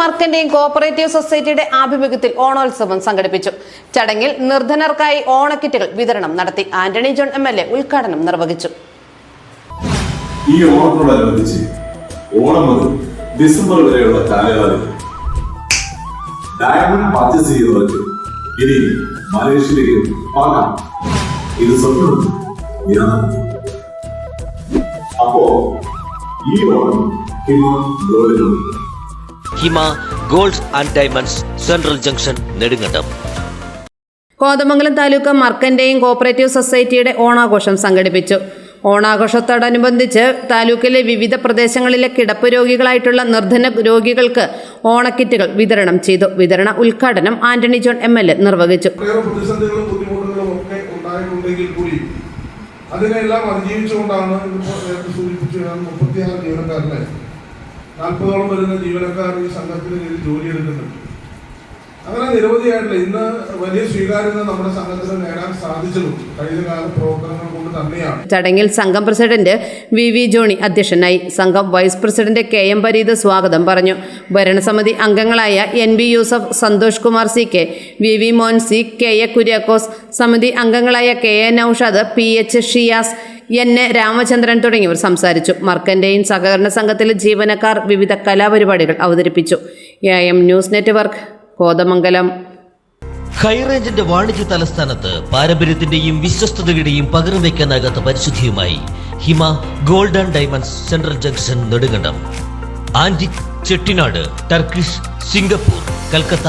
മർക്കന്റെയും cooperative സൊസൈറ്റിയുടെ ആഭിമുഖ്യത്തിൽ ഓണോത്സവം സംഘടിപ്പിച്ചു. ചടങ്ങിൽ നിർധനർക്കായി ഓണക്കിറ്റുകൾ വിതരണം നടത്തി Antony John M L A ഉദ്ഘാടനം നിർവഹിച്ചു. ഈ ഓണത്തോടനുബന്ധിച്ച് ഓണം മുതൽ ഡിസംബർ വരെയുള്ള കാലയളവിൽ ഡയമണ്ട് പർച്ചേസ് ചെയ്യുന്നവർക്ക് ഇനി മലേഷ്യയിലേക്ക് പാകാം. ഇത് സ്വപ്നം. അപ്പോ ഈ Onam Hima ഗോൾഡിലുണ്ട് Hima gold and diamonds central junction Nedumkandam. Kothamangalam taluk മർക്കന്റെയും cooperative സൊസൈറ്റിയുടെ ഓണാഘോഷം സംഘടിപ്പിച്ചു. ഓണാഘോഷത്തോടനുബന്ധിച്ച് താലൂക്കിലെ വിവിധ പ്രദേശങ്ങളിലെ കിടപ്പ് രോഗികളായിട്ടുള്ള നിർധന രോഗികൾക്ക് ഓണക്കിറ്റുകൾ വിതരണം ചെയ്തു. വിതരണ ഉദ്ഘാടനം Antony John M L A നിർവഹിച്ചു. അതിനെല്ലാം അതിജീവിച്ചുകൊണ്ടാണ് ഇതിപ്പോൾ നേരത്തെ സൂചിപ്പിച്ചു ഞാൻ മുപ്പത്തിയാറ് ജീവനക്കാരനെ നാൽപ്പതോളം വരുന്ന ജീവനക്കാർ ഈ സംഘത്തിന് കീഴിൽ ജോലി എടുക്കുന്നുണ്ട്. അങ്ങനെ നിരവധിയായിട്ടുള്ള ഇന്ന് വലിയ സ്വീകാര്യത നമ്മുടെ സംഘത്തിന് നേടാൻ സാധിച്ചതും കഴിഞ്ഞ കാല പ്രവർത്തനങ്ങൾ കൊണ്ട് തന്നെയാണ്. ചടങ്ങിൽ സംഘം പ്രസിഡന്റ് വി വി ജോണി അധ്യക്ഷനായി സംഘം vice president K M Pareeth സ്വാഗതം പറഞ്ഞു. ഭരണസമിതി അംഗങ്ങളായ N B Yusuf Santhosh Kumar C K V V Mon C K A Kuriakose സമിതി അംഗങ്ങളായ K A Noushad P H Shiyas N A Ramachandran തുടങ്ങിയവർ സംസാരിച്ചു. മർക്കന്റെയും സഹകരണ സംഘത്തിലെ ജീവനക്കാർ വിവിധ കലാപരിപാടികൾ അവതരിപ്പിച്ചു. A M news network Kothamangalam. ഹൈറേഞ്ചിന്റെ വാണിജ്യ തലസ്ഥാനത്ത് പാരമ്പര്യത്തിന്റെയും വിശ്വസ്തതയുടെയും പകരം വയ്ക്കാനാകാത്ത പരിശുദ്ധിയുമായി Hima golden diamonds central junction Nedumkandam. Antique Chettinad Turkish Singapore Calcutta